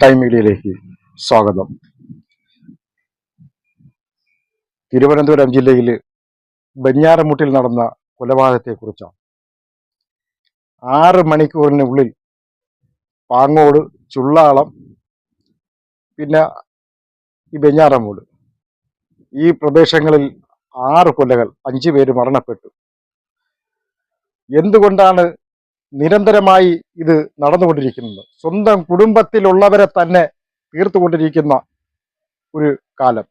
Time മീഡിയയിലേക്ക് സ്വാഗതം. തിരുവനന്തപുരം ജില്ലയിൽ ബഞ്ഞാറമുട്ടിൽ നടന്ന കൊലപാതകത്തെക്കുറിച്ചാണ്. ആറ് മണിക്കൂറിനുള്ളിൽ പാങ്ങോട് ചുള്ളാളം പിന്നെ ഈ ബഞ്ഞാറമൂട്. ഈ പ്രദേശങ്ങളിൽ ആറ് കൊലകൾ അഞ്ചു പേര് മരണപ്പെട്ടു. എന്തുകൊണ്ടാണ് നിരന്തരമായി ഇത് നടന്നുകൊണ്ടിരിക്കുന്നത് സ്വന്തം കുടുംബത്തിലുള്ളവരെ തന്നെ തീർത്തുകൊണ്ടിരിക്കുന്ന ഒരു കാലം.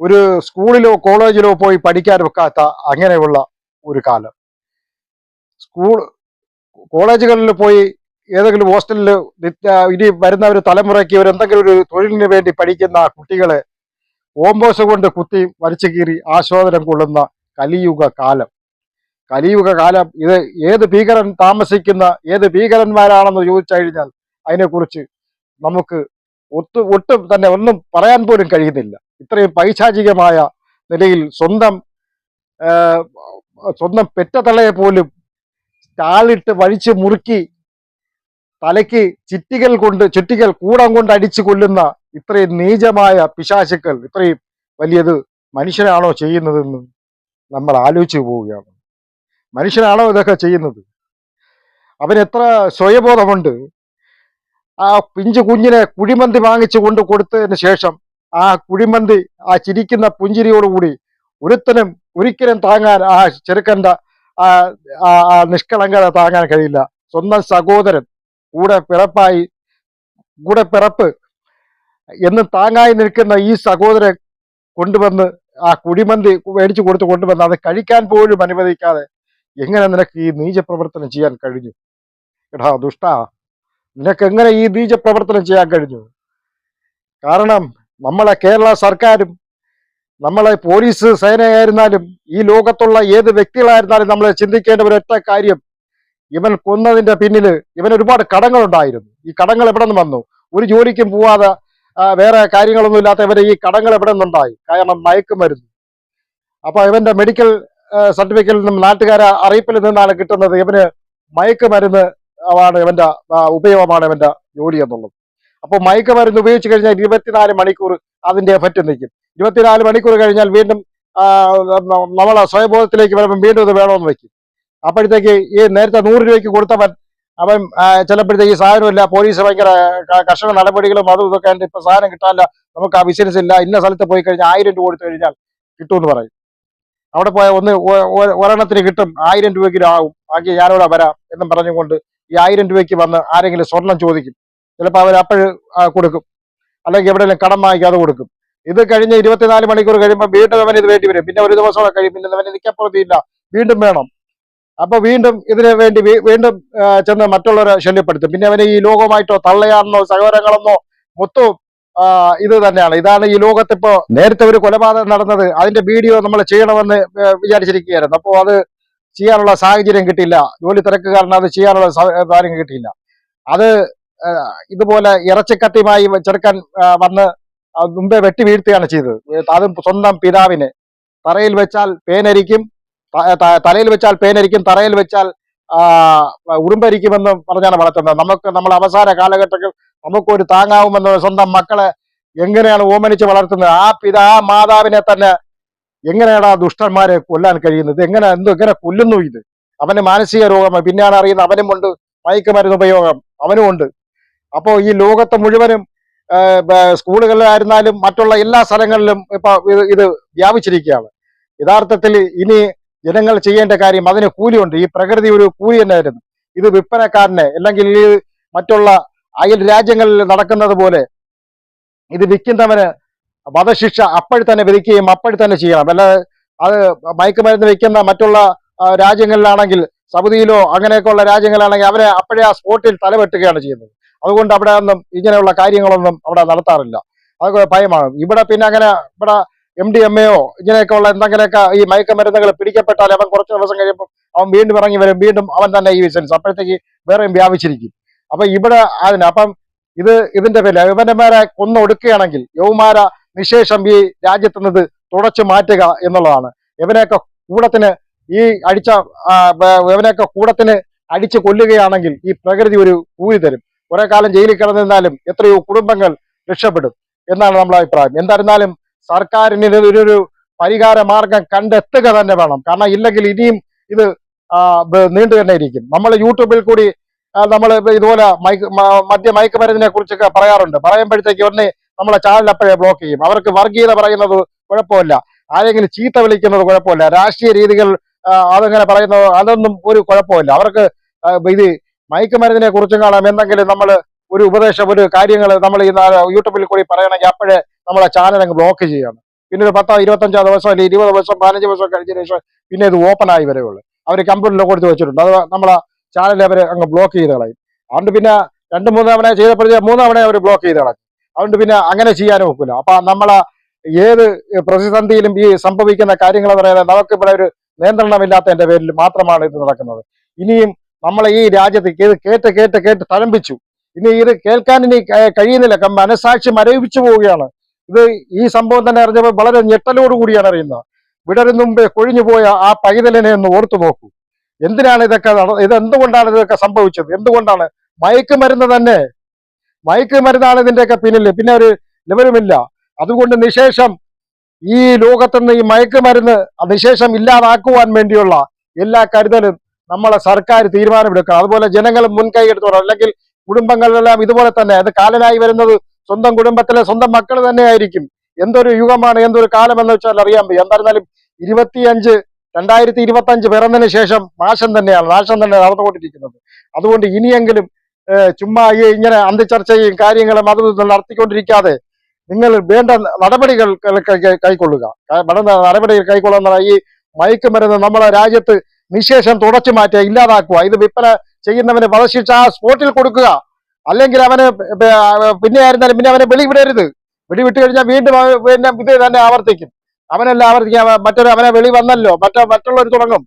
ഒരു സ്കൂളിലോ കോളേജിലോ പോയി പഠിക്കാൻ വെക്കാത്ത അങ്ങനെയുള്ള ഒരു കാലം. സ്കൂൾ കോളേജുകളിൽ പോയി ഏതെങ്കിലും ഹോസ്റ്റലിൽ ഇനി വരുന്ന ഒരു തലമുറയ്ക്ക് ഒരു എന്തെങ്കിലും ഒരു തൊഴിലിന് വേണ്ടി പഠിക്കുന്ന കുട്ടികളെ ഓംബോസ് കൊണ്ട് കുത്തി വലിച്ചു കീറി ആസ്വാദനം കൊള്ളുന്ന കലിയുഗ കാലം. കലിയുഗ കാലം ഇത് ഏത് ഭീകരൻ താമസിക്കുന്ന ഏത് ഭീകരന്മാരാണെന്ന് ചോദിച്ചു കഴിഞ്ഞാൽ അതിനെക്കുറിച്ച് നമുക്ക് ഒത്തു ഒട്ടും തന്നെ ഒന്നും പറയാൻ പോലും കഴിയുന്നില്ല. ഇത്രയും പൈശാചികമായ നിലയിൽ സ്വന്തം സ്വന്തം പെറ്റതളയെ പോലും സ്റ്റാളിട്ട് വഴിച്ച് മുറുക്കി തലയ്ക്ക് ചിറ്റികൾ കൊണ്ട് ചുറ്റികൾ കൂടം കൊണ്ട് അടിച്ചു കൊല്ലുന്ന ഇത്രയും നീചമായ പിശാശുക്കൾ ഇത്രയും വലിയത് മനുഷ്യനാണോ ചെയ്യുന്നതെന്ന് നമ്മൾ ആലോചിച്ചു പോവുകയാണ്. മനുഷ്യനാണോ ഇതൊക്കെ ചെയ്യുന്നത്? എത്ര സ്വയബോധമുണ്ട്? ആ പിഞ്ചു കുഞ്ഞിനെ കുഴിമന്തി വാങ്ങിച്ചു കൊണ്ട് കൊടുത്തതിന് ശേഷം ആ കുഴിമന്തി ആ ചിരിക്കുന്ന പുഞ്ചിരിയോടുകൂടി ഒരുത്തനും ഒരിക്കലും താങ്ങാൻ ആ ചെറുക്കന്റെ ആ- ആ നിഷ്കളങ്കത താങ്ങാൻ കഴിയില്ല. സ്വന്തം സഹോദരൻ കൂടെ പിറപ്പായി കൂടെ പിറപ്പ് എന്ന് താങ്ങായി നിൽക്കുന്ന ഈ സഹോദരൻ കൊണ്ടുവന്ന് ആ കുടിമന്തി മേടിച്ചു കൊടുത്ത് കൊണ്ടുവന്ന് അത് കഴിക്കാൻ പോലും അനുവദിക്കാതെ എങ്ങനെ നിനക്ക് ഈ നീചപ്രവർത്തനം ചെയ്യാൻ കഴിഞ്ഞു? എടാ ദുഷ്ട നിനക്ക് എങ്ങനെ ഈ നീചപ്രവർത്തനം ചെയ്യാൻ കഴിഞ്ഞു? കാരണം നമ്മളെ കേരള സർക്കാരും നമ്മളെ പോലീസ് സേനയായിരുന്നാലും ഈ ലോകത്തുള്ള ഏത് വ്യക്തികളായിരുന്നാലും നമ്മളെ ചിന്തിക്കേണ്ട ഒരൊറ്റ കാര്യം ഇവൻ കൊന്നതിന്റെ പിന്നിൽ ഇവൻ ഒരുപാട് കടങ്ങളുണ്ടായിരുന്നു. ഈ കടങ്ങൾ എവിടെ നിന്ന് വന്നു? ഒരു ജോലിക്കും പോവാതെ വേറെ കാര്യങ്ങളൊന്നും ഇല്ലാത്ത ഇവരെ ഈ കടങ്ങൾ എവിടെ നിന്നുണ്ടായി? കാരണം മയക്കുമരുന്ന്. അപ്പൊ ഇവന്റെ മെഡിക്കൽ സർട്ടിഫിക്കറ്റിൽ നിന്നും നാട്ടുകാരെ അറിയിപ്പിൽ നിന്നാണ് കിട്ടുന്നത്. ഇവന് മയക്കുമരുന്ന് ആണ് ഇവന്റെ ഉപയോഗമാണ് ഇവന്റെ ജോലി എന്നുള്ളത്. അപ്പൊ മയക്കുമരുന്ന് ഉപയോഗിച്ച് കഴിഞ്ഞാൽ ഇരുപത്തിനാല് മണിക്കൂർ അതിന്റെ എഫക്റ്റ് നിൽക്കും. ഇരുപത്തിനാല് മണിക്കൂർ കഴിഞ്ഞാൽ വീണ്ടും നമ്മളെ സ്വയബോധത്തിലേക്ക് വരുമ്പോൾ വീണ്ടും ഇത് വേണമെന്ന് വെക്കും അപ്പോഴത്തേക്ക് ഈ നേരത്തെ നൂറ് രൂപയ്ക്ക് കൊടുത്തവൻ അവൻ ചിലപ്പോഴത്തേക്ക് സാധനമില്ല. പോലീസ് ഭയങ്കര കർഷക നടപടികളും അതും ഇതൊക്കെ ഇപ്പൊ സാധനം കിട്ടാനില്ല. നമുക്ക് ആ ബിസിനസ് ഇല്ല. ഇന്ന സ്ഥലത്ത് പോയി കഴിഞ്ഞാൽ ആയിരം രൂപ കൊടുത്തു കഴിഞ്ഞാൽ കിട്ടുമെന്ന് പറയും. അവിടെ പോയ ഒന്ന് ഒരെണ്ണത്തിന് കിട്ടും. ആയിരം രൂപയ്ക്ക് ആവും ബാക്കി ഞാനോടെ വരാം എന്നും പറഞ്ഞുകൊണ്ട് ഈ ആയിരം രൂപയ്ക്ക് വന്ന് ആരെങ്കിലും സ്വർണം ചോദിക്കും. ചിലപ്പോൾ അവർ അപ്പോഴ് കൊടുക്കും. അല്ലെങ്കിൽ എവിടെയെങ്കിലും കടം വാങ്ങിക്കാതെ കൊടുക്കും. ഇത് കഴിഞ്ഞ് ഇരുപത്തിനാല് മണിക്കൂർ കഴിയുമ്പോൾ വീണ്ടും അവൻ ഇത് വേണ്ടി വരും. പിന്നെ ഒരു ദിവസം കൂടെ കഴിയും. പിന്നെ അവന് നിൽക്കപ്പുറത്തില്ല വീണ്ടും വേണം. അപ്പൊ വീണ്ടും ഇതിന് വേണ്ടി വീണ്ടും ചെന്ന് മറ്റുള്ളവരെ ശല്യപ്പെടുത്തും. പിന്നെ അവന് ഈ ലോകമായിട്ടോ തള്ളയാണെന്നോ സഹോദരങ്ങളെന്നോ മൊത്തവും ഇത് തന്നെയാണ്. ഇതാണ് ഈ ലോകത്തിപ്പോ നേരത്തെ ഒരു കൊലപാതകം നടന്നത്. അതിന്റെ വീഡിയോ നമ്മൾ ചെയ്യണമെന്ന് വിചാരിച്ചിരിക്കുകയായിരുന്നു. അപ്പോൾ അത് ചെയ്യാനുള്ള സാഹചര്യം കിട്ടിയില്ല. ജോലി തിരക്ക് കാരണം അത് ചെയ്യാനുള്ള സാഹചര്യം കിട്ടിയില്ല. അത് ഇതുപോലെ ഇറച്ചിക്കത്തിയുമായി ചെറുക്കാൻ വന്ന് മുമ്പേ വെട്ടി വീഴ്ത്തുകയാണ് ചെയ്തത്. അത് സ്വന്തം പിതാവിനെ. തറയിൽ വെച്ചാൽ പേനരിക്കും തലയിൽ വെച്ചാൽ പേനരിക്കും തറയിൽ വെച്ചാൽ ഉറുമ്പരിക്കുമെന്ന് പറഞ്ഞാണ് വളർത്തുന്നത്. നമുക്ക് നമ്മൾ അവസാന കാലഘട്ടത്തിൽ നമുക്കൊരു താങ്ങാവുമെന്ന് സ്വന്തം മക്കളെ എങ്ങനെയാണ് ഓമനിച്ച് വളർത്തുന്നത്? ആ പിതാ ആ മാതാവിനെ തന്നെ എങ്ങനെയാണ് ആ ദുഷ്ടന്മാരെ കൊല്ലാൻ കഴിയുന്നത്? എങ്ങനെ എന്തോ എങ്ങനെ കൊല്ലുന്നു ഇത്? അവന് മാനസിക രോഗമാണ് പിന്നെയാണ് അറിയുന്നത് അവനുമുണ്ട് മയക്കുമരുന്ന് ഉപയോഗം അവനുമുണ്ട് അപ്പോൾ ഈ ലോകത്ത് മുഴുവനും സ്കൂളുകളിലായിരുന്നാലും മറ്റുള്ള എല്ലാ സ്ഥലങ്ങളിലും ഇപ്പൊ ഇത് വ്യാപിച്ചിരിക്കുകയാണ്. യഥാർത്ഥത്തിൽ ഇനി ജനങ്ങൾ ചെയ്യേണ്ട കാര്യം അതിന് കൂലിയുണ്ട്. ഈ പ്രകൃതി ഒരു കൂലി തന്നെയായിരുന്നു. ഇത് വിൽപ്പനക്കാരനെ അല്ലെങ്കിൽ ഈ മറ്റുള്ള അയൽ രാജ്യങ്ങളിൽ നടക്കുന്നത് പോലെ ഇത് വിൽക്കുന്നവന് വധശിക്ഷ അപ്പോഴി തന്നെ വിധിക്കുകയും അപ്പോഴി തന്നെ ചെയ്യണം. അല്ല അത് മയക്കുമരുന്ന് വിൽക്കുന്ന മറ്റുള്ള രാജ്യങ്ങളിലാണെങ്കിൽ സൗദിയിലോ അങ്ങനെയൊക്കെയുള്ള രാജ്യങ്ങളിലാണെങ്കിൽ അവരെ അപ്പോഴേ ആ സ്പോട്ടിൽ തലവെട്ടുകയാണ് ചെയ്യുന്നത്. അതുകൊണ്ട് അവിടെ ഒന്നും ഇങ്ങനെയുള്ള കാര്യങ്ങളൊന്നും അവിടെ നടത്താറില്ല. അതൊക്കെ ഭയമാണ്. ഇവിടെ പിന്നെ അങ്ങനെ ഇവിടെ എം ഡി എം എയോ ഇങ്ങനെയൊക്കെ ഉള്ള എന്തെങ്കിലുമൊക്കെ ഈ മയക്കുമരുന്നുകൾ പിടിക്കപ്പെട്ടാൽ അവൻ കുറച്ച് ദിവസം കഴിയുമ്പോൾ അവൻ വീണ്ടും ഇറങ്ങി വരും വീണ്ടും അവൻ തന്നെ ഈ ബിസിനസ് അപ്പോഴത്തേക്ക് വേറെയും വ്യാപിച്ചിരിക്കും. അപ്പൊ ഇവിടെ അതിന് അപ്പം ഇത് ഇതിന്റെ പേരിൽ യവനന്മാരെ കൊന്നൊടുക്കുകയാണെങ്കിൽ യൗമാര നിശേഷം ഈ രാജ്യത്ത് നിന്ന് തുടച്ചു മാറ്റുക എന്നുള്ളതാണ്. ഇവനെയൊക്കെ കൂടത്തിന് ഈ അടിച്ച ഇവനെയൊക്കെ കൂടത്തിന് അടിച്ചു കൊല്ലുകയാണെങ്കിൽ ഈ പ്രകൃതി ഒരു കൂലി തരും. കുറെ കാലം ജയിലിൽ കിടന്നിരുന്നാലും എത്രയോ കുടുംബങ്ങൾ രക്ഷപ്പെടും എന്നാണ് നമ്മുടെ അഭിപ്രായം. എന്തായിരുന്നാലും സർക്കാരിന് ഇതിനൊരു പരിഹാര മാർഗം കണ്ടെത്തുക തന്നെ വേണം. കാരണം ഇല്ലെങ്കിൽ ഇനിയും ഇത് നീണ്ടു തന്നെ ഇരിക്കും. നമ്മൾ യൂട്യൂബിൽ കൂടി നമ്മൾ ഇതുപോലെ മൈക്ക് മദ്യ മയക്കുമരുന്നിനെ കുറിച്ചൊക്കെ പറയാറുണ്ട്. പറയുമ്പോഴത്തേക്ക് ഉടനെ നമ്മളെ ചാനൽ അപ്പോഴേ ബ്ലോക്ക് ചെയ്യും. അവർക്ക് വർഗീയത പറയുന്നത് കുഴപ്പമില്ല. ആരെങ്കിലും ചീത്ത വിളിക്കുന്നത് കുഴപ്പമില്ല. രാഷ്ട്രീയ രീതികൾ അതങ്ങനെ പറയുന്നത് അതൊന്നും ഒരു കുഴപ്പമില്ല. അവർക്ക് ഇത് മയക്കുമരുന്നിനെ കുറിച്ചും കാണാം. എന്തെങ്കിലും നമ്മൾ ഒരു ഉപദേശം ഒരു കാര്യങ്ങൾ നമ്മൾ ഈ യൂട്യൂബിൽ കൂടി പറയണമെങ്കിൽ അപ്പോഴേ നമ്മളെ ചാനൽ അങ്ങ് ബ്ലോക്ക് ചെയ്യാണ്. പിന്നെ ഒരു പത്തോ ഇരുപത്തഞ്ചോ ദിവസം അല്ലെങ്കിൽ ഇരുപത് ദിവസം പതിനഞ്ച് ദിവസം കഴിഞ്ഞ ശേഷം പിന്നെ ഇത് ഓപ്പൺ ആയി വരെയുള്ളൂ അവർ കമ്പ്യൂട്ടറിൽ കൊടുത്ത് വെച്ചിട്ടുണ്ട്. അത് നമ്മളെ ചാനൽ അവർ അങ്ങ് ബ്ലോക്ക് ചെയ്ത് കളയും. അതുകൊണ്ട് പിന്നെ രണ്ട് മൂന്ന് തവണ ചെയ്തപ്പോഴത്തേ മൂന്ന് തവണ അവർ ബ്ലോക്ക് ചെയ്ത് കളയും. അതുകൊണ്ട് പിന്നെ അങ്ങനെ ചെയ്യാനും ഒക്കില്ല. അപ്പൊ നമ്മളെ ഏത് പ്രതിസന്ധിയിലും ഈ സംഭവിക്കുന്ന കാര്യങ്ങൾ പറയുന്നത് നമുക്ക് ഇവിടെ ഒരു നിയന്ത്രണമില്ലാത്തതിന്റെ പേരിൽ മാത്രമാണ് ഇത് നടക്കുന്നത്. ഇനിയും നമ്മളെ ഈ രാജ്യത്ത് കേട്ട് കേട്ട് കേട്ട് തഴമ്പിച്ചു. ഇനി ഇത് കേൾക്കാൻ ഇനി കഴിയുന്നില്ല. മനസാക്ഷി മരവിച്ചു പോവുകയാണ്. ഇത് ഈ സംഭവം തന്നെ അറിഞ്ഞപ്പോൾ വളരെ ഞെട്ടലോട് കൂടിയാണ് അറിയുന്നത്. വിടരുന്ന മുമ്പേ കൊഴിഞ്ഞു പോയ ആ പൈതലിനെ ഒന്ന് ഓർത്തു നോക്കൂ. എന്തിനാണ് ഇതൊക്കെ ഇത് എന്തുകൊണ്ടാണ് ഇതൊക്കെ സംഭവിച്ചത്? എന്തുകൊണ്ടാണ്? മയക്കുമരുന്ന് തന്നെ. മയക്കുമരുന്നാണ് ഇതിന്റെയൊക്കെ പിന്നിൽ. പിന്നെ ഒരു ലെവലുമില്ല. അതുകൊണ്ട് നിശേഷം ഈ ലോകത്തുനിന്ന് ഈ മയക്കുമരുന്ന് നിശേഷം ഇല്ലാതാക്കുവാൻ വേണ്ടിയുള്ള എല്ലാ കരുതലും നമ്മളെ സർക്കാർ തീരുമാനമെടുക്കണം. അതുപോലെ ജനങ്ങൾ മുൻകൈ എടുത്തോളാം അല്ലെങ്കിൽ കുടുംബങ്ങളിലെല്ലാം ഇതുപോലെ തന്നെ അത് കാലനായി വരുന്നത് സ്വന്തം കുടുംബത്തിലെ സ്വന്തം മക്കൾ തന്നെയായിരിക്കും. എന്തൊരു യുഗമാണ് എന്തൊരു കാലം എന്ന് വെച്ചാൽ അറിയാൻ വയ്യ. എന്തായിരുന്നാലും ഇരുപത്തിയഞ്ച് രണ്ടായിരത്തി ഇരുപത്തി അഞ്ച് പിറന്നതിന് ശേഷം നാശം തന്നെയാണ് നാശം തന്നെ നടന്നുകൊണ്ടിരിക്കുന്നത്. അതുകൊണ്ട് ഇനിയെങ്കിലും ചുമ്മാ ഈ ഇങ്ങനെ അന്തിച്ചർച്ചയും കാര്യങ്ങളും അത് നടത്തിക്കൊണ്ടിരിക്കാതെ നിങ്ങൾ വേണ്ട നടപടികൾ കൈക്കൊള്ളുക. വേണ്ട നടപടികൾ കൈക്കൊള്ളുന്ന ഈ മയക്കുമരുന്ന് നമ്മുടെ രാജ്യത്ത് നിശേഷം തുടച്ചു മാറ്റുക ഇല്ലാതാക്കുക. ഇത് വിൽപ്പന ചെയ്യുന്നവന് വധശിക്ഷ ആ സ്പോട്ടിൽ കൊടുക്കുക. അല്ലെങ്കിൽ അവന് പിന്നെ ആയിരുന്നാലും പിന്നെ അവനെ വെളിവിടരുത്. വെടിവിട്ട് കഴിഞ്ഞാൽ വീണ്ടും പിന്നെ ഇത് തന്നെ ആവർത്തിക്കും. അവനെല്ലാം ആവർത്തിക്കും മറ്റൊരു അവനെ വെളി വന്നല്ലോ മറ്റോ മറ്റുള്ളവർ തുടങ്ങും.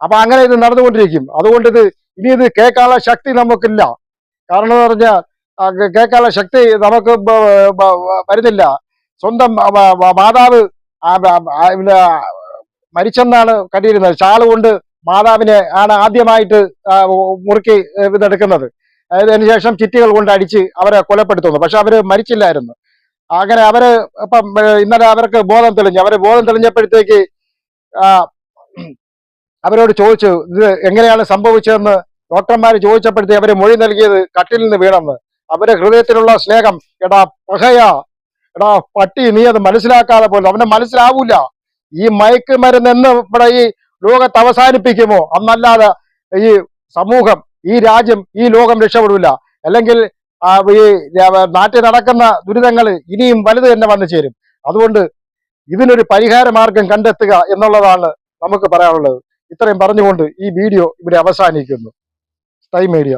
അപ്പൊ അങ്ങനെ ഇത് നടന്നുകൊണ്ടിരിക്കും. അതുകൊണ്ട് ഇത് ഇനി ഇത് കേൾക്കാനുള്ള ശക്തി നമുക്കില്ല. കാരണം എന്ന് പറഞ്ഞാൽ കേൾക്കാനുള്ള ശക്തി നമുക്ക് വരുന്നില്ല. സ്വന്തം മാതാവ് മരിച്ചെന്നാണ് കണ്ടിരുന്നത്. ചാൾ കൊണ്ട് മാതാവിനെ ആണ് ആദ്യമായിട്ട് മുറുക്കി ഇതെടുക്കുന്നത്. അതിനുശേഷം ചിറ്റികൾ കൊണ്ട് അടിച്ച് അവരെ കൊലപ്പെടുത്തുന്നു. പക്ഷെ അവർ മരിച്ചില്ലായിരുന്നു. അങ്ങനെ അവർ ഇപ്പം ഇന്നലെ അവർക്ക് ബോധം തെളിഞ്ഞു. അവർ ബോധം തെളിഞ്ഞപ്പോഴത്തേക്ക് അവരോട് ചോദിച്ചു ഇത് എങ്ങനെയാണ് സംഭവിച്ചതെന്ന്? ഡോക്ടർമാർ ചോദിച്ചപ്പോഴത്തേക്ക് അവർ മൊഴി നൽകിയത് കട്ടിൽ നിന്ന് വീണെന്ന്. അവരെ ഹൃദയത്തിലുള്ള സ്നേഹം എടാ പഹയാ എടാ പട്ടി നീ അത് മനസ്സിലാക്കാതെ പോലും അവനെ മനസ്സിലാവൂല. ഈ മയക്കുമരുന്ന് എന്ന് ഇവിടെ ഈ ലോകത്ത് അവസാനിപ്പിക്കുമോ? അന്നല്ലാതെ ഈ സമൂഹം ഈ രാജ്യം ഈ ലോകം രക്ഷപ്പെടില്ല. അല്ലെങ്കിൽ ഈ നാട്ടിൽ നടക്കുന്ന ദുരിതങ്ങൾ ഇനിയും വലുത് തന്നെ വന്നു ചേരും. അതുകൊണ്ട് ഇതിനൊരു പരിഹാര മാർഗം കണ്ടെത്തുക എന്നുള്ളതാണ് നമുക്ക് പറയാനുള്ളത്. ഇത്രയും പറഞ്ഞുകൊണ്ട് ഈ വീഡിയോ ഇവിടെ അവസാനിക്കുന്നു. സ്റ്റൈ മീഡിയ